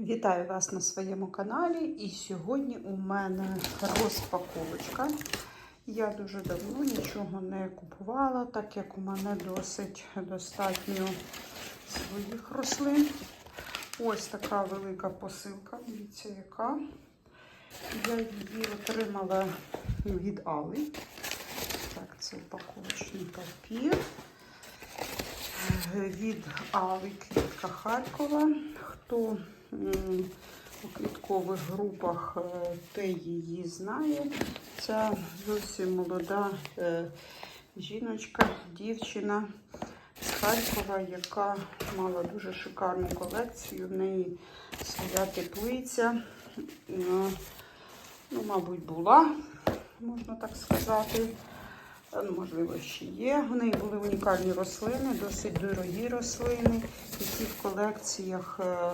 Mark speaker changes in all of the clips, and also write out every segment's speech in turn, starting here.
Speaker 1: Вітаю вас на своєму каналі. І сьогодні у мене розпаковочка. Я дуже давно нічого не купувала, так як у мене досить достатньо своїх рослин. Ось така велика посилка. Дивіться, яка. Я її отримала від Али. Так, це упаковочний папір. Від Али Квітка Харкова. Хто у квіткових групах е, те її знає. Ця зовсім молода е, жіночка, дівчина з Харкова, яка мала дуже шикарну колекцію. В неї своя теплиця. Ну, мабуть, була, можна так сказати. Ну, Можливо, ще є. В неї були унікальні рослини, досить дорогі рослини, які в колекціях е,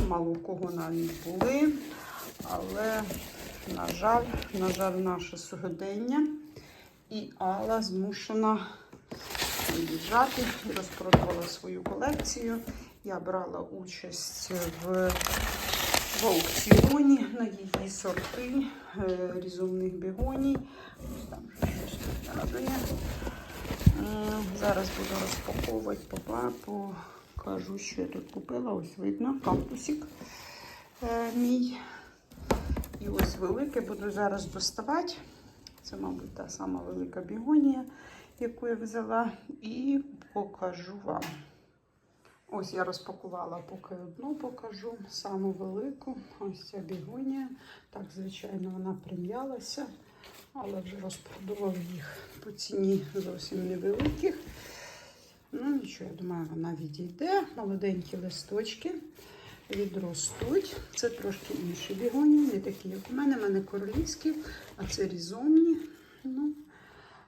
Speaker 1: мало у кого навіть були. Але, на жаль, на жаль, наше сьогодення. І Алла змушена виїжджати і розпродавала свою колекцію. Я брала участь в, в аукціоні на її сорти е, різомних бігоній. Там щось радує. М, Зараз буду розпаковувати по покажу, що я тут купила. Ось видно, кактусик е, мій. І ось велике буду зараз доставати. Це, мабуть, та сама велика бігонія, яку я взяла, і покажу вам. Ось я розпакувала поки одну покажу, саму велику. Ось ця бігонія. Так, звичайно, вона прим'ялася, але вже розпродувала їх по ціні зовсім невеликих. Ну, нічого, я думаю, вона відійде. Молоденькі листочки відростуть. Це трошки інші бігонії, не такі, як у мене. У мене королівські, а це різомні. Ну,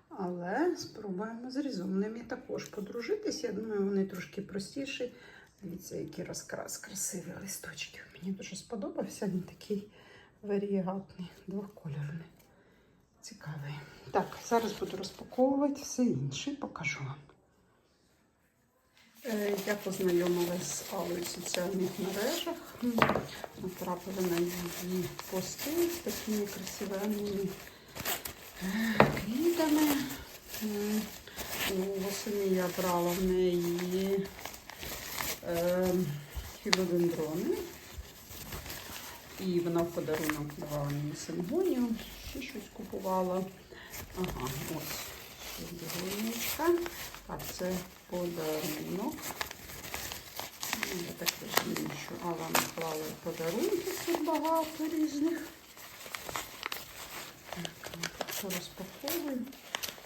Speaker 1: але спробуємо з різомними також подружитись. Я думаю, вони трошки простіші. Дивіться, який розкрас, красиві листочки. Мені дуже сподобався. Він такий варієгатний, двокольорний. Цікавий. Так, зараз буду розпаковувати все інше, покажу вам. Е, Я познайомилася з Аллою в соціальних мережах. Натрапила на її пости з такими красивими е, квітами. Восени я брала в неї е, філодендрони. І вона в подарунок давала мені сингонію. Ще щось купувала. Ага, ось ще бігонечка. Так, це подарунок. Ну, Я так розумію, що Алла наклала подарунки тут багато різних. Так, все розпаковуємо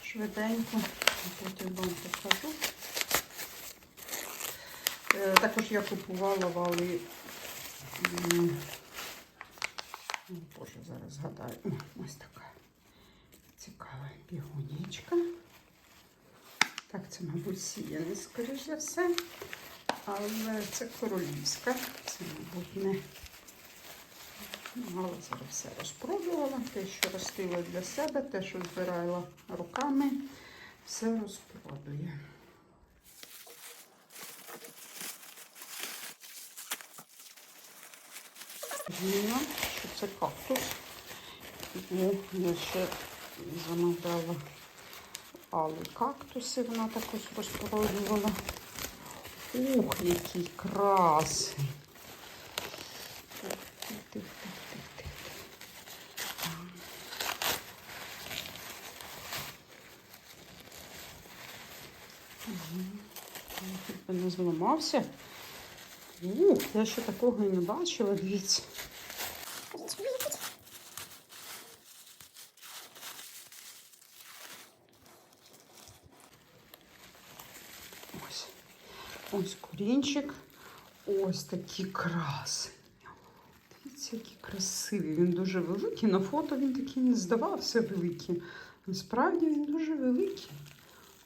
Speaker 1: швиденько, а потім вам покажу. Е, Також я купувала вали. Боже, зараз згадаю. Ось така цікава бігонічка. Так, це, мабуть, сіяний, скоріш за все. Але це королівська. Це, мабуть, не. Але зараз все розпробувала. Те, що ростила для себе, те, що збирала руками, все розпродує. Зміна, що це кактус. Ну, я ще замовляла але кактуси вона також розпродувала. Ух, який красний. Тих, тих. Би не зламався. Ух, я ще такого і не бачила, дивіться. Ось. Ось корінчик. Ось такі красені. Дивіться, який красивий. Він дуже великий. На фото він такий не здавався великим. Насправді він дуже великий.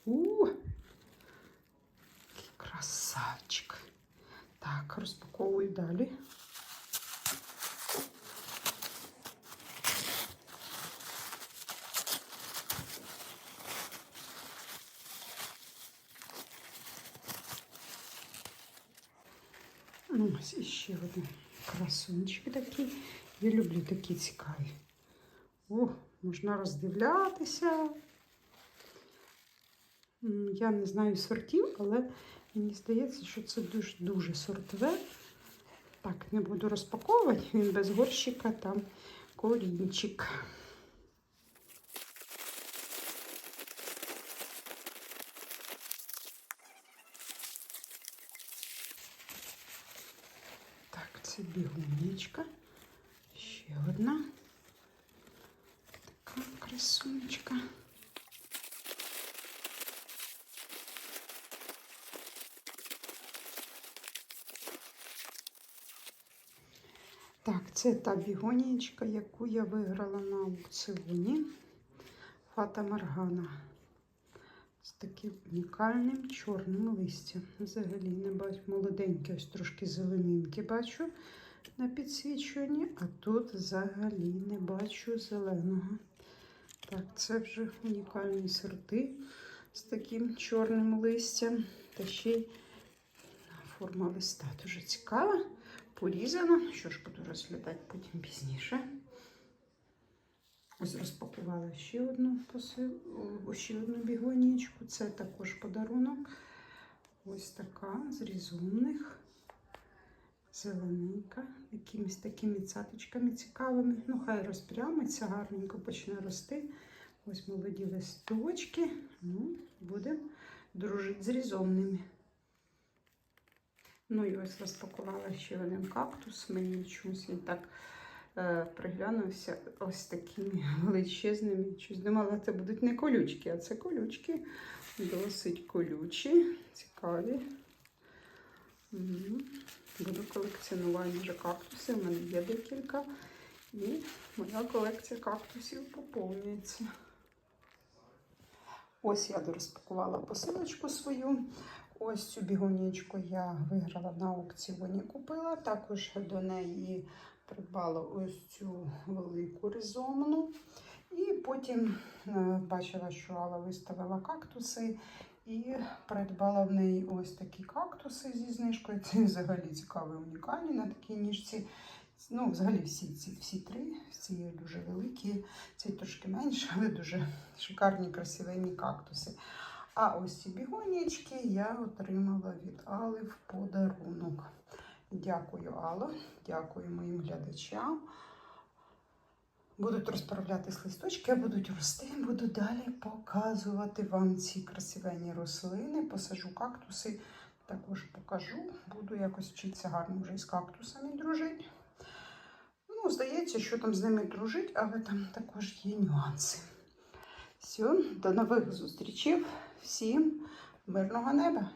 Speaker 1: У, який красавчик. Так, розпаковую далі. Ну, ось іще один красунчик такий. Я люблю такі цікаві. О, можна роздивлятися. Я не знаю сортів, але мені здається, що це дуже-дуже сортове. Так, не буду розпаковувати, він без горщика, там корінчик. Це бігунечка. Ще одна. Така красунечка. Так, це та бігонічка, яку я виграла на аукціоні. Фата Маргана. З таким унікальним чорним листям. Взагалі не бачу молоденькі, ось трошки зеленинки бачу на підсвічуванні, а тут взагалі не бачу зеленого. Так, це вже унікальні сорти з таким чорним листям. Та ще й форма листа дуже цікава. Порізана. Що ж буду розглядати потім пізніше. Ось розпакувала ще одну посил, ще одну бігонічку. Це також подарунок. Ось така з різомних. Зелененька, якимись такими цяточками цікавими. Ну, хай розпрямиться, гарненько почне рости. Ось молоді листочки. Ну, будемо дружити з різомними. Ну і ось розпакувала ще один кактус. Мені чомусь він так приглянувся ось такими величезними. Щось думала, це будуть не колючки, а це колючки. Досить колючі, цікаві. Буду колекціонувати вже кактуси. У мене є декілька. І моя колекція кактусів поповнюється. Ось я дорозпакувала посилочку свою. Ось цю бігунічку я виграла на аукціоні, купила. Також до неї придбала ось цю велику ризомну. І потім е, бачила, що Алла виставила кактуси. І придбала в неї ось такі кактуси зі знижкою. Це взагалі цікаві, унікальні на такій ніжці. Ну, взагалі всі ці всі три, ці дуже великі, ці трошки менше, але дуже шикарні, красивенні кактуси. А ось ці бігонічки я отримала від Али в подарунок. Дякую, Алло, дякую моїм глядачам. Будуть розправлятись листочки, будуть рости, буду далі показувати вам ці красивенні рослини. Посажу кактуси, також покажу. Буду якось вчитися гарно вже із кактусами дружити. Ну, здається, що там з ними дружить, але там також є нюанси. Все, до нових зустрічей. Всім мирного неба!